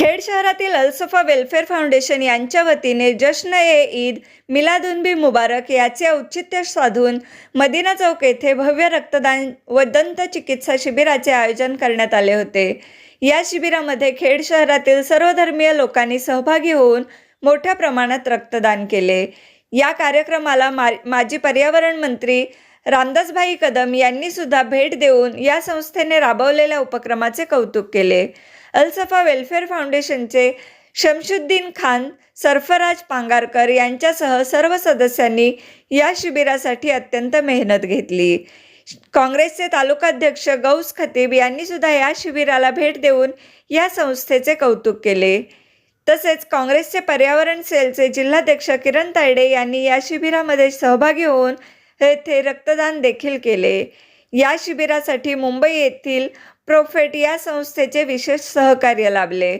खेड शहरातील अलसफा welfare foundation यांच्या वतीने जश्न ए ईद मिलादुनबी मुबारक याचे औचित्य साधून मदिना चौक येथे भव्य रक्तदान व दंत चिकित्सा शिबिराचे आयोजन करण्यात आले होते. या शिबिरामध्ये खेड शहरातील सर्वधर्मीय लोकांनी सहभागी होऊन मोठ्या प्रमाणात रक्तदान केले. या कार्यक्रमाला मा माजी पर्यावरण मंत्री रामदासभाई कदम यांनी सुद्धा भेट देऊन या संस्थेने राबवलेल्या उपक्रमाचे कौतुक केले. अलसफा वेलफेअर फाउंडेशनचे शमशुद्दीन खान सरफराज पांगारकर यांच्यासह सर्व सदस्यांनी या शिबिरासाठी अत्यंत मेहनत घेतली. काँग्रेसचे तालुकाध्यक्ष गौस खतीब यांनी सुद्धा या शिबिराला भेट देऊन या संस्थेचे कौतुक केले. तसेच काँग्रेसचे पर्यावरण सेलचे जिल्हाध्यक्ष किरण तायडे यांनी या शिबिरामध्ये सहभागी होऊन येथे रक्तदान देखील केले. या शिबिरासाठी मुंबई येथील प्रोफेट या संस्थेचे विशेष सहकार्य लाभले.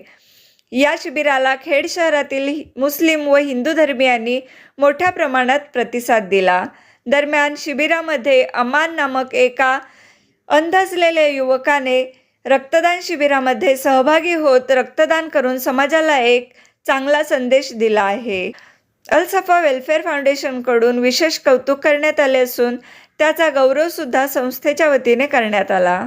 या शिबिराला खेड शहरातील मुस्लिम व हिंदू धर्मियांनी मोठ्या प्रमाणात प्रतिसाद दिला. दरम्यान शिबिरामध्ये अमान नामक एका अंधसलेल्या युवकाने रक्तदान शिबिरामध्ये सहभागी होत रक्तदान करून समाजाला एक चांगला संदेश दिला आहे. अलसफा वेलफेअर फाउंडेशनकडून विशेष कौतुक करण्यात आले असून त्याचा गौरवसुद्धा संस्थेच्या वतीने करण्यात आला.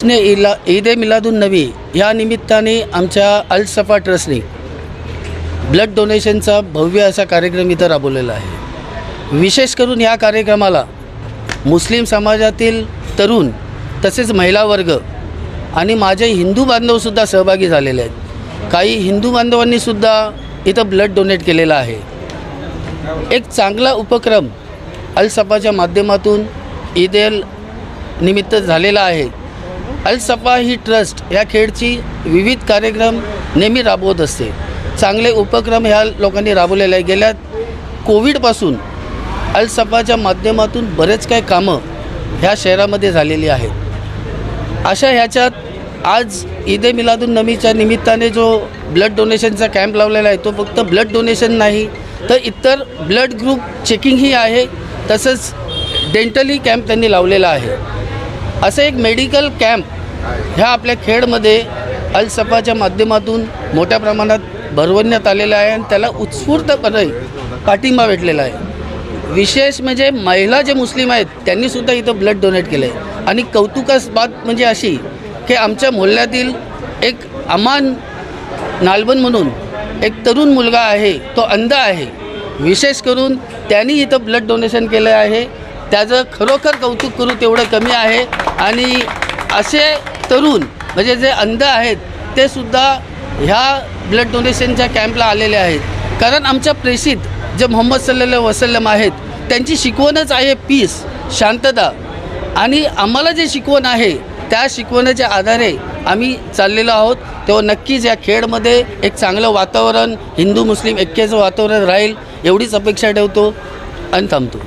ने इला ईद ए मिलादुन नबी या निमित्ताने आमच्या अलसफा ट्रस्टने ब्लड डोनेशनचा भव्य असा कार्यक्रम इथं राबवलेला आहे. विशेष करून या कार्यक्रमाला मुस्लिम समाजातील तरुण तसेच महिला वर्ग आणि माझे हिंदू बांधवसुद्धा सहभागी झालेले आहेत. काही हिंदू बांधवांनीसुद्धा इथं ब्लड डोनेट केलेलं आहे. एक चांगला उपक्रम अलसपाच्या माध्यमातून ईद निमित्त झालेला आहे. अलसपा ही ट्रस्ट या खेळची विविध कार्यक्रम नेहमी राबवत असते. चांगले उपक्रम ह्या लोकांनी राबवलेले आहे. गेल्या कोविडपासून अलसपाच्या माध्यमातून बरेच काही कामं ह्या शहरामध्ये झालेली आहेत. अशा ह्याच्यात आज ईद ए मिलादुन नमीच्या निमित्ताने जो ब्लड डोनेशनचा कॅम्प लावलेला आहे तो फक्त ब्लड डोनेशन नाही तर इतर ब्लड ग्रुप चेकिंगही आहे तसंच डेंटली कॅम्प त्यांनी लावलेला आहे. असं एक मेडिकल कॅम्प ह्या आपल्या खेडमध्ये अल सफाच्या माध्यमातून मोठ्या प्रमाणात भरवण्यात आलेलं आहे आणि त्याला उत्स्फूर्तपणे पाठिंबा भेटलेला आहे. विशेष म्हणजे महिला जे मुस्लिम आहेत त्यांनीसुद्धा इथं ब्लड डोनेट केलं आहे आणि कौतुकास म्हणजे अशी की आमच्या मोहल्ल्यातील एक अमान नालबन म्हणून एक तरुण मुलगा आहे तो अंध आहे. विशेष करून त्यांनी इथं ब्लड डोनेशन केलं आहे. त्याचं खरोखर कौतुक करू तेवढं कमी आहे. आणि असे तरुण म्हणजे जे अंध आहेत ते सुद्धा ह्या ब्लड डोनेशनच्या कॅम्पला आलेले आहेत. कारण आमच्या प्रेषित जे मोहम्मद सल्ल वसलम आहेत त्यांची शिकवणच आहे पीस शांतता. आणि आम्हाला जे शिकवण आहे त्या शिकवण्याच्या आधारे आम्ही चाललेलो आहोत. तेव्हा नक्कीच या खेळमध्ये एक चांगलं वातावरण हिंदू मुस्लिम ऐक्याचं वातावरण राहील एवढीच अपेक्षा ठेवतो आणि थांबतो.